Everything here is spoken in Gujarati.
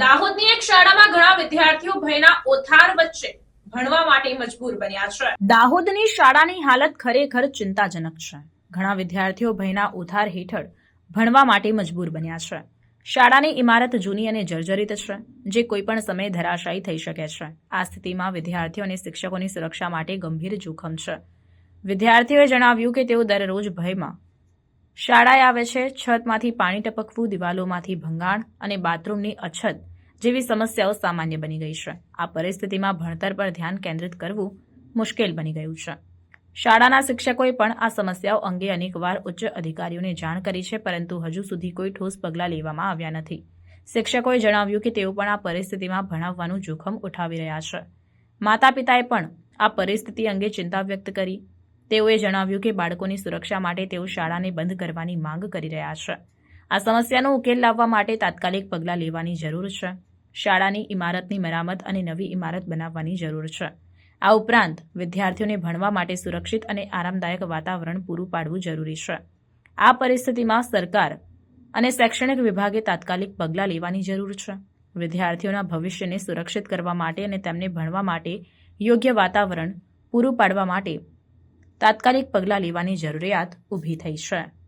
દાહોદની એક શાળામાં ઘણા વિદ્યાર્થીઓ ભયના ઓથાર વચ્ચે ભણવા માટે મજબૂર બન્યા છે. દાહોદની શાળાની હાલત ખરેખર ચિંતાજનક છે. ઘણા વિદ્યાર્થીઓ ભયના ઓથાર હેઠળ ભણવા માટે મજબૂર બન્યા છે. શાળાની ઇમારત જૂની અને જર્જરિત છે, જે કોઈપણ સમયે ધરાશાયી થઈ શકે છે. આ સ્થિતિમાં વિદ્યાર્થીઓ અને શિક્ષકોની સુરક્ષા માટે ગંભીર જોખમ છે. વિદ્યાર્થીઓએ જણાવ્યું કે તેઓ દરરોજ ભયમાં શાળાએ આવે છે, છતમાંથી પાણી ટપકવું, દિવાલોમાંથી ભંગાણ અને બાથરૂમની અછત જેવી સમસ્યાઓ સામાન્ય બની ગઈ છે. આ પરિસ્થિતિમાં ભણતર પર ધ્યાન કેન્દ્રિત કરવું મુશ્કેલ બની ગયું છે. શાળાના શિક્ષકોએ પણ આ સમસ્યાઓ અંગે અનેકવાર ઉચ્ચ અધિકારીઓને જાણ કરી છે, પરંતુ હજુ સુધી કોઈ ઠોસ પગલાં લેવામાં આવ્યા નથી. શિક્ષકોએ જણાવ્યું કે તેઓ પણ આ પરિસ્થિતિમાં ભણાવવાનું જોખમ ઉઠાવી રહ્યા છે. માતા પિતાએ પણ આ પરિસ્થિતિ અંગે ચિંતા વ્યક્ત કરી. તેઓએ જણાવ્યું કે બાળકોની સુરક્ષા માટે તેઓ શાળાને બંધ કરવાની માંગ કરી રહ્યા છે. આ સમસ્યાનો ઉકેલ લાવવા માટે તાત્કાલિક પગલાં લેવાની જરૂર છે. શાળાની ઇમારતની મરામત અને નવી ઇમારત બનાવવાની જરૂર છે. આ ઉપરાંત, વિદ્યાર્થીઓને ભણવા માટે સુરક્ષિત અને આરામદાયક વાતાવરણ પૂરું પાડવું જરૂરી છે. આ પરિસ્થિતિમાં સરકાર અને શૈક્ષણિક વિભાગે તાત્કાલિક પગલાં લેવાની જરૂર છે. વિદ્યાર્થીઓના ભવિષ્યને સુરક્ષિત કરવા માટે અને તેમને ભણવા માટે યોગ્ય વાતાવરણ પૂરું પાડવા માટે તાત્કાલિક પગલાં લેવાની જરૂરિયાત ઊભી થઈ છે.